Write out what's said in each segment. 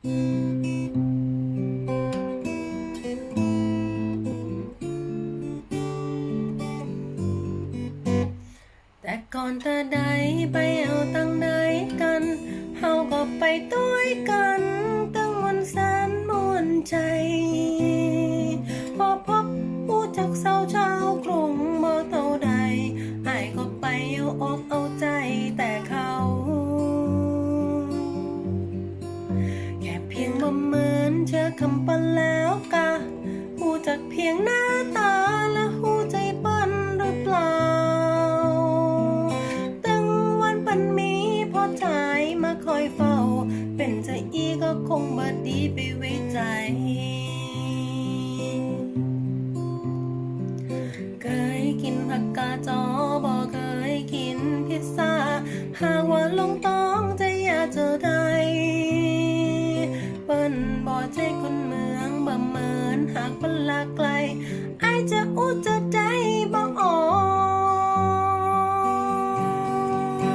แต่ก่อนแต่ใดไปเอาตั้งไหนกันเฮาก็ไปด้วยกันตั้งวันแสนมวนใจ พอพบผู้จักเศร้าชาวกรุงบ่เท่าใดไอ้ก็ไปเอาอกเอาใจแต่เขา คำปันแล้วกะหูจักเพียงหน้าตาและหูใจปันหรือเปล่าตั้งวันปันมีพอใจมาคอยเฝ้า เป็นใจอีก็คงบดดีไปไว้ใจเคยกินผักกาจอบ่เคยกินพิซซ่า หากว่าลงต้องจะอยากเจอได้ บ่ใจคนเมืองบ่เหมือนหากเปิ้นลาไกลอายจะอู้จะได้บ่ออ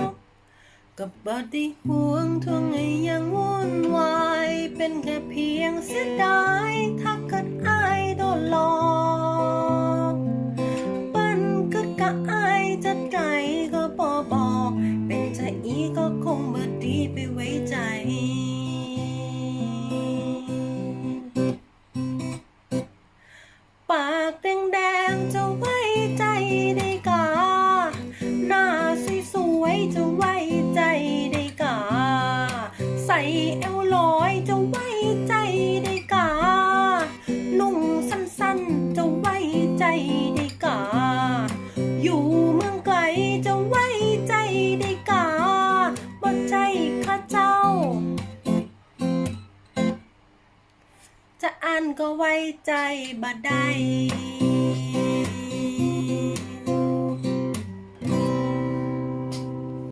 กกับบ่ได้ห่วงทวงให้ยังวุ่นวาย เป็นแค่เพียงเสียดายถ้าเกิดอายโดนหลอกปั้นก็กะอายจะได้ก็บอบอก เป็นใจอีก็คงบ่ดีไปไว้ จะไว้ใจได้กา หน้าสวยๆจะไว้ใจได้กา ใส่เอวลอยจะไว้ใจได้กา นุ่งสั้นๆจะไว้ใจได้กา อยู่เมืองไกลจะไว้ใจได้กาบ่ใจข้าเจ้า จะอ่านก็ไว้ใจบ่ได้